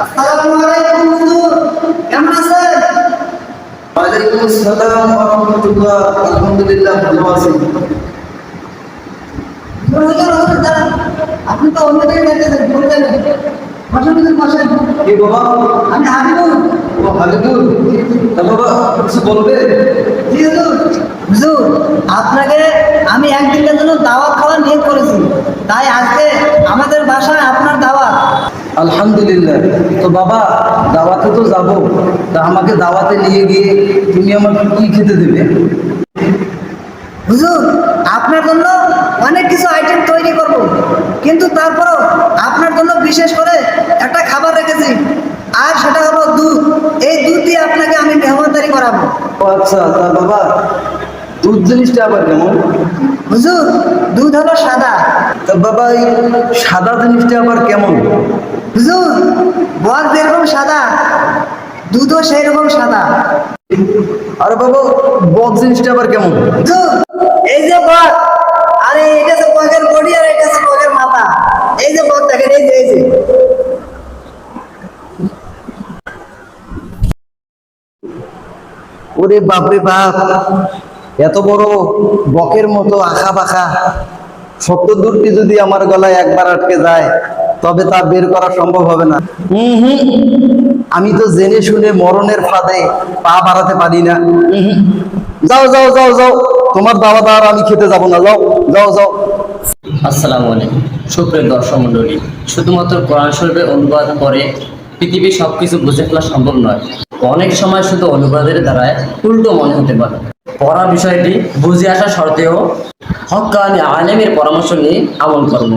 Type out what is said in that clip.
আসসালামু আলাইকুম হুজুর কেমন আছেন? ওয়ালাইকুম আসসালাম ওয়া রাহমাতুল্লাহ আলহামদুলিল্লাহ ভালো আছি। হুজুর হুজুর হুজুর দাঁড়ান। আপনি তো অন্য জায়গায় যাচ্ছেন বলবেন বসেন। হুজুর বাবা? আমি হাবিবুল। ও হাবিবুল তা বাবা কিছু বলবে? জি হুজুর। হুজুর আপনাকে আমি একদিনের জন্য দাওয়াত খাওয়ার নিয়োগ করেছি। তাই আজকে আমাদের বাসায় আলহামদুলিল্লাহ। তো বাবা দাওয়াতে তো যাব। তা আমাকে দাওয়াতে নিয়ে গিয়ে তুমি আমাকে কি খেতে দেবে? হুজুর আপনার জন্য অনেক কিছু আইটেম তৈরি করব। কিন্তু তারপরও আপনার জন্য বিশেষ করে একটা খাবার রেখেছি। আর সেটা হলো দুধ। এই দুধ দিয়ে আপনাকে আমি মেহমানদারি করাবো। আচ্ছা তা বাবা দুধ জিনিসটা আবার কেমন? হুজুর দুধ হলো সাদা। তো বাবা এই সাদা জিনিসটা আবার কেমন? হুজুর বল যেরকম সাদা দুধও সেই রকম সাদা। আর বাবা বদ জিনিসটা আবার কেমন? এই যে বল আরে এটা হচ্ছে বগের বডি আর এটা বগের মাথা। এই যে বল দেখেন এই যে এই যে। ওরে বাপরে বাপ এত বড় বকের মতো আঁকা বাঁকা সত্য দূরটি যদি আমার গলায় একবার আটকে যায় তবে তা বের করা সম্ভব হবে না। হুম হুম। আমি তো জেনে শুনে মরণের ফাঁদে পা বাড়াতে পারি না। যাও যাও যাও যাও। তোমার দাওয়া দাওয়ার আমি খেতে যাব না। যাও যাও যাও। আসসালামু আলাইকুম। সুপ্রিয় দর্শক মণ্ডলী শুধুমাত্র কোরআন শরীফের অনুবাদ করে পৃথিবীর সবকিছু বুঝে ফেলা সম্ভব নয়। অনেক সময় শুধু অনুবাদের দ্বারায় উল্টো মনে হতে পারে। পড়া বিষয়টি বুঝে আসা সত্ত্বেও হকানি আলেমের পরামর্শ নিয়ে আমল করব